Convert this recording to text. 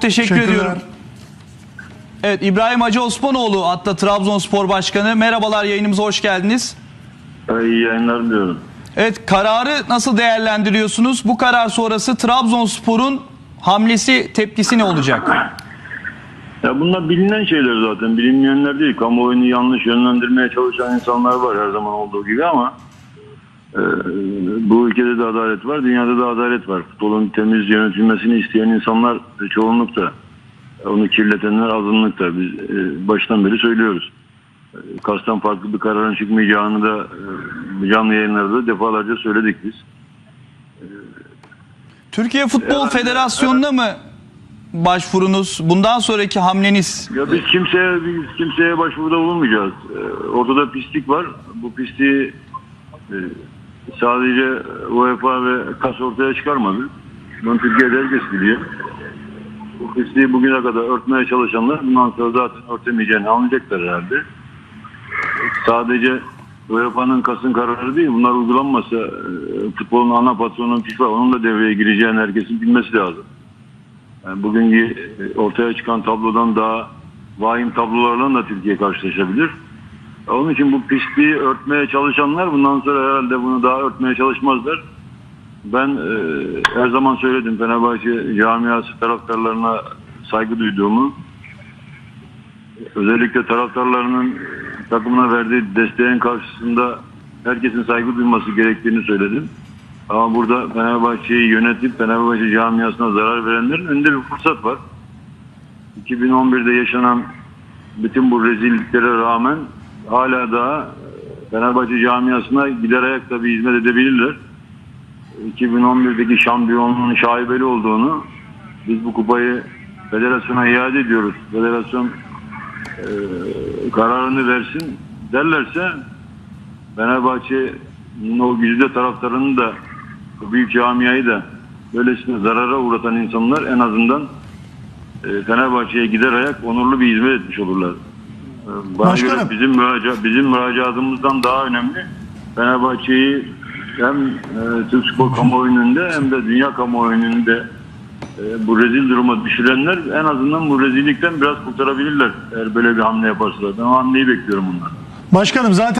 teşekkür ediyorum. Evet İbrahim Hacı Osmanoğlu hatta Trabzonspor Başkanı. Merhabalar yayınımıza hoş geldiniz. İyi yayınlar diliyorum. Evet kararı nasıl değerlendiriyorsunuz? Bu karar sonrası Trabzonspor'un hamlesi tepkisi ne olacak? Ya bunlar bilinen şeyler zaten. Bilinmeyenler değil. Kamuoyunu yanlış yönlendirmeye çalışan insanlar var her zaman olduğu gibi ama e, bu ülkede de adalet var, dünyada da adalet var. Futbolun temiz yönetilmesini isteyen insanlar çoğunlukta. Onu kirletenler azınlıkta. Biz e, baştan beri söylüyoruz. E, Kastan farklı bir kararın çıkmayacağını da e, canlı yayınlarda defalarca söyledik biz. Türkiye Futbol Evet, Federasyonu'na mı başvurunuz? Bundan sonraki hamleniz Ya biz kimseye biz kimseye başvuruda bulunmayacağız. Ee, ortada pislik var. Bu pisliği e, sadece UEFA ve KAS ortaya çıkarmadı. Bunu Türkiye'de herkes biliyor. Bu pisliği bugüne kadar örtmeye çalışanlar bundan sonra zaten örtemeyeceğini anlayacaklar herhalde. Sadece UEFA'nın KAS'ın kararı değil. Bunlar uygulanmasa e, futbolun ana patronu FIFA onun da devreye gireceğini herkesin bilmesi lazım. Yani bugünkü e, ortaya çıkan tablodan daha vahim tablolarla da Türkiye karşılaşabilir. Onun için bu pisliği örtmeye çalışanlar bundan sonra herhalde bunu daha örtmeye çalışmazlar. Ben e, her zaman söyledim Fenerbahçe camiası taraftarlarına saygı duyduğumu, özellikle taraftarlarının takımına verdiği desteğin karşısında herkesin saygı duyması gerektiğini söyledim. Ama burada Fenerbahçe'yi yönetip Fenerbahçe camiasına zarar verenlerin önünde bir fırsat var. 2011'de yaşanan bütün bu rezilliklere rağmen hala daha Fenerbahçe camiasına gider ayakta bir hizmet edebilirler. 2011'deki şampiyonluğun şaibeli olduğunu biz bu kupayı federasyona iade ediyoruz. Federasyon e, kararını versin derlerse Fenerbahçe'nin o güzide taraftarını da büyük camiayı da böylesine zarara uğratan insanlar en azından e, Fenerbahçe'ye gider ayak onurlu bir hizmet etmiş olurlar. Bana Başkanım. göre bizim, müraca, bizim müracaatımızdan daha önemli Fenerbahçe'yi hem e, Türk spor kamuoyunun önünde hem de dünya kamuoyunun önünde e, bu rezil duruma düşürenler en azından bu rezillikten biraz kurtarabilirler eğer böyle bir hamle yaparsalar. Ben o hamleyi bekliyorum bundan. Başkanım zaten